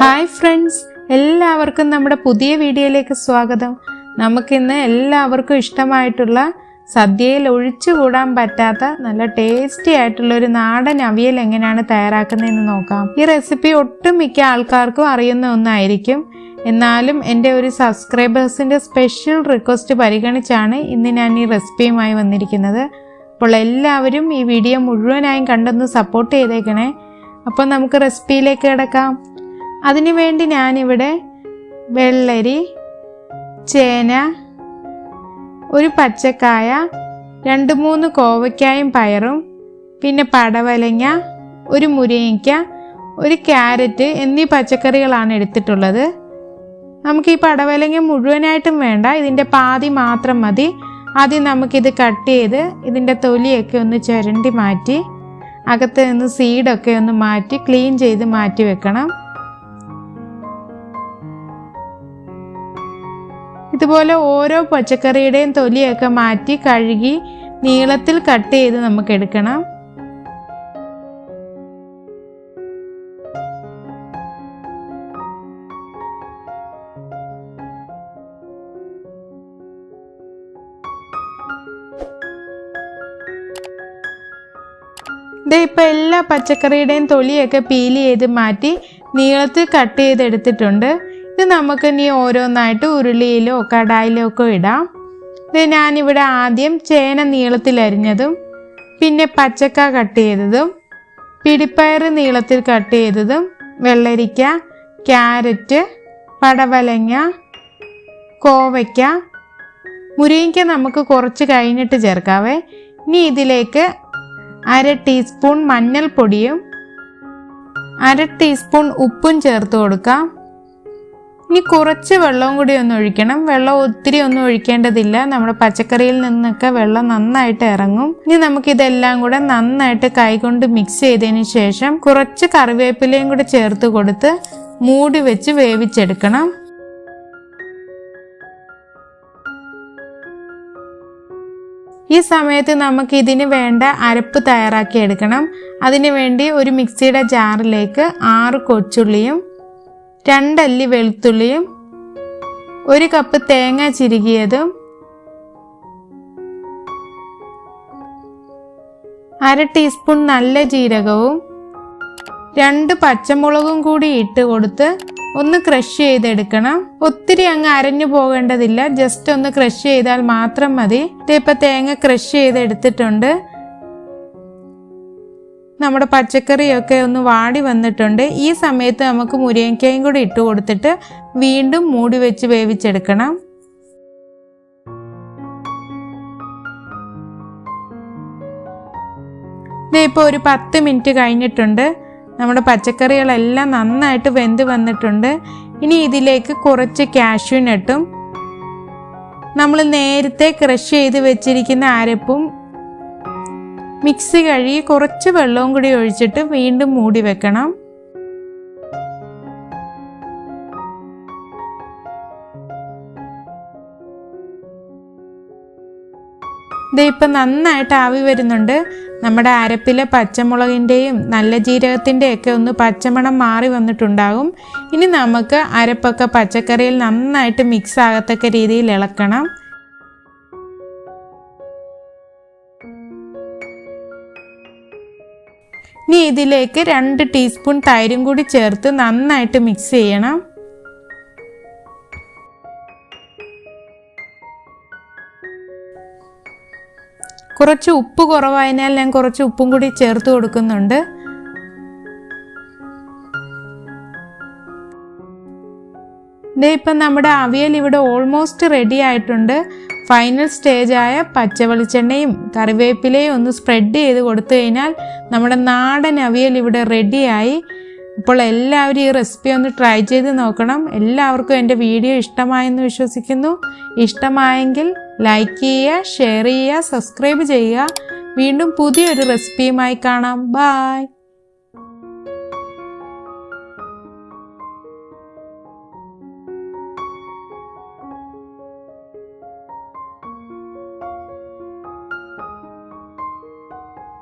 Hi friends എല്ലാവർക്കും നമ്മുടെ പുതിയ വീഡിയോയിലേക്ക് സ്വാഗതം. നമുക്കിന്ന് എല്ലാവർക്കും ഇഷ്ടമായിട്ടുള്ള സദ്യയിൽ ഒഴിച്ചുകൂടാൻ പറ്റാത്ത നല്ല ടേസ്റ്റി ആയിട്ടുള്ള ഒരു നാടൻ അവിയൽ എങ്ങനെയാണ് തയ്യാറാക്കുന്നതെന്ന് നോക്കാം. ഈ റെസിപ്പി ഒട്ടുമിക്ക ആൾക്കാർക്കും അറിയുന്ന ഒന്നായിരിക്കും. എന്നാലും എന്റെ ഒരു സബ്സ്ക്രൈബേഴ്സിന്റെ സ്പെഷ്യൽ റിക്വസ്റ്റ് പരിഗണിച്ചാണ് ഇന്ന് ഞാൻ ഈ റെസിപ്പിയുമായി വന്നിരിക്കുന്നത്. അപ്പോൾ എല്ലാവരും ഈ വീഡിയോ മുഴുവനായും കണ്ടൊന്ന് സപ്പോർട്ട് ചെയ്തേക്കണേ. അപ്പോൾ നമുക്ക് റെസിപ്പിയിലേക്ക് കിടക്കാം. അതിനുവേണ്ടി ഞാനിവിടെ വെള്ളരി ചേന ഒരു പച്ചക്കായ രണ്ട് മൂന്ന് കോവയ്ക്കായും പയറും പിന്നെ പടവലങ്ങ ഒരു മുരിങ്ങയ്ക്ക ഒരു ക്യാരറ്റ് എന്നീ പച്ചക്കറികളാണ് എടുത്തിട്ടുള്ളത്. നമുക്ക് ഈ പടവലങ്ങ മുഴുവനായിട്ടും വേണ്ട. ഇതിന്റെ പാതി മാത്രം മതി. ആദ്യം നമുക്കിത് കട്ട് ചെയ്ത് ഇതിന്റെ തൊലിയൊക്കെ ഒന്ന് ചുരണ്ടി മാറ്റി അകത്ത് നിന്ന് സീഡൊക്കെ ഒന്ന് മാറ്റി ക്ലീൻ ചെയ്ത് മാറ്റി വെക്കണം. ഇതുപോലെ ഓരോ പച്ചക്കറിയുടെയും തൊലിയൊക്കെ മാറ്റി കഴുകി നീളത്തിൽ കട്ട് ചെയ്ത് നമുക്ക് എടുക്കണം. ഇതേ ഇപ്പം എല്ലാ പച്ചക്കറിയുടെയും തൊലിയൊക്കെ പീൽ ചെയ്ത് മാറ്റി നീളത്തിൽ കട്ട് ചെയ്തെടുത്തിട്ടുണ്ട്. ഇത് നമുക്ക് ഇനി ഓരോന്നായിട്ട് ഉരുളിയിലോ കടായിലോ ഒക്കെ ഇടാം. ഇത് ഞാനിവിടെ ആദ്യം ചേന നീളത്തിൽ അരിഞ്ഞതും പിന്നെ പച്ചക്ക കട്ട് ചെയ്തതും പിടിപ്പയർ നീളത്തിൽ കട്ട് ചെയ്തതും വെള്ളരിക്ക ക്യാരറ്റ് പടവലങ്ങ കോവയ്ക്ക. മുരിങ്ങയ്ക്ക നമുക്ക് കുറച്ച് കഴിഞ്ഞിട്ട് ചേർക്കാവേ. ഇനി ഇതിലേക്ക് അര ടീസ്പൂൺ മഞ്ഞൾപ്പൊടിയും അര ടീസ്പൂൺ ഉപ്പും ചേർത്ത് കൊടുക്കാം. ഇനി കുറച്ച് വെള്ളവും കൂടി ഒന്ന് ഒഴിക്കണം. വെള്ളം ഒത്തിരി ഒന്നും ഒഴിക്കേണ്ടതില്ല. നമ്മുടെ പച്ചക്കറിയിൽ നിന്നൊക്കെ വെള്ളം നന്നായിട്ട് ഇറങ്ങും. ഇനി നമുക്ക് ഇതെല്ലാം കൂടെ നന്നായിട്ട് കൈകൊണ്ട് മിക്സ് ചെയ്തതിന് ശേഷം കുറച്ച് കറിവേപ്പിലയും കൂടെ ചേർത്ത് കൊടുത്ത് മൂടി വെച്ച് വേവിച്ചെടുക്കണം. ഈ സമയത്ത് നമുക്ക് ഇതിന് വേണ്ട അരപ്പ് തയ്യാറാക്കി എടുക്കണം. അതിനു വേണ്ടി ഒരു മിക്സിയുടെ ജാറിലേക്ക് ആറ് കൊച്ചുള്ളിയും രണ്ടല്ലി വെളുത്തുള്ളിയും ഒരു കപ്പ് തേങ്ങ ചിരുകിയതും അര ടീസ്പൂൺ നല്ല ജീരകവും രണ്ട് പച്ചമുളകും കൂടി ഇട്ട് കൊടുത്ത് ഒന്ന് ക്രഷ് ചെയ്തെടുക്കണം. ഒത്തിരി അങ്ങ് അരഞ്ഞു പോകേണ്ടതില്ല. ജസ്റ്റ് ഒന്ന് ക്രഷ് ചെയ്താൽ മാത്രം മതി. ഇതിപ്പോൾ തേങ്ങ ക്രഷ് ചെയ്തെടുത്തിട്ടുണ്ട്. നമ്മുടെ പച്ചക്കറിയൊക്കെ ഒന്ന് വാടി വന്നിട്ടുണ്ട്. ഈ സമയത്ത് നമുക്ക് മുരിങ്ങയ്ക്കയും കൂടി ഇട്ട് കൊടുത്തിട്ട് വീണ്ടും മൂടി വെച്ച് വേവിച്ചെടുക്കണം. ഇപ്പോൾ ഒരു പത്ത് മിനിറ്റ് കഴിഞ്ഞിട്ടുണ്ട്. നമ്മുടെ പച്ചക്കറികളെല്ലാം നന്നായിട്ട് വെന്ത് വന്നിട്ടുണ്ട്. ഇനി ഇതിലേക്ക് കുറച്ച് കാഷ്യൂ നട്ടും നമ്മൾ നേരത്തെ ക്രഷ് ചെയ്ത് വെച്ചിരിക്കുന്ന അരപ്പും മിക്സി കഴുകി കുറച്ച് വെള്ളവും കൂടി ഒഴിച്ചിട്ട് വീണ്ടും മൂടി വെക്കണം. ഇതിപ്പം നന്നായിട്ട് ആവി വരുന്നുണ്ട്. നമ്മുടെ അരപ്പിലെ പച്ചമുളകിന്റെയും നല്ല ജീരകത്തിന്റെയൊക്കെ ഒന്ന് പച്ചമണം മാറി വന്നിട്ടുണ്ടാകും. ഇനി നമുക്ക് അരപ്പൊക്കെ പച്ചക്കറിയിൽ നന്നായിട്ട് മിക്സ് ആകത്തക്ക രീതിയിൽ ഇളക്കണം. ഇനി ഇതിലേക്ക് രണ്ട് ടീസ്പൂൺ തൈരും കൂടി ചേർത്ത് നന്നായിട്ട് മിക്സ് ചെയ്യണം. കുറച്ച് ഉപ്പ് കുറവായതിനാൽ ഞാൻ കുറച്ച് ഉപ്പും കൂടി ചേർത്ത് കൊടുക്കുന്നുണ്ട്. ഇതേ ഇപ്പം നമ്മുടെ അവിയൽ ഇവിടെ ഓൾമോസ്റ്റ് റെഡി ആയിട്ടുണ്ട്. ഫൈനൽ സ്റ്റേജായ പച്ച വെളിച്ചെണ്ണയും കറിവേപ്പിലയും ഒന്ന് സ്പ്രെഡ് ചെയ്ത് കൊടുത്തു കഴിഞ്ഞാൽ നമ്മുടെ നാടൻ അവിയൽ ഇവിടെ റെഡിയായി ഇപ്പോൾ എല്ലാവരും ഈ റെസിപ്പി ഒന്ന് ട്രൈ ചെയ്ത് നോക്കണം. എല്ലാവർക്കും എന്റെ വീഡിയോ ഇഷ്ടമായെന്ന് വിശ്വസിക്കുന്നു. ഇഷ്ടമായെങ്കിൽ ലൈക്ക് ചെയ്യുക ഷെയർ ചെയ്യുക സബ്സ്ക്രൈബ് ചെയ്യുക. വീണ്ടും പുതിയൊരു റെസിപ്പിയുമായി കാണാം. ബായ്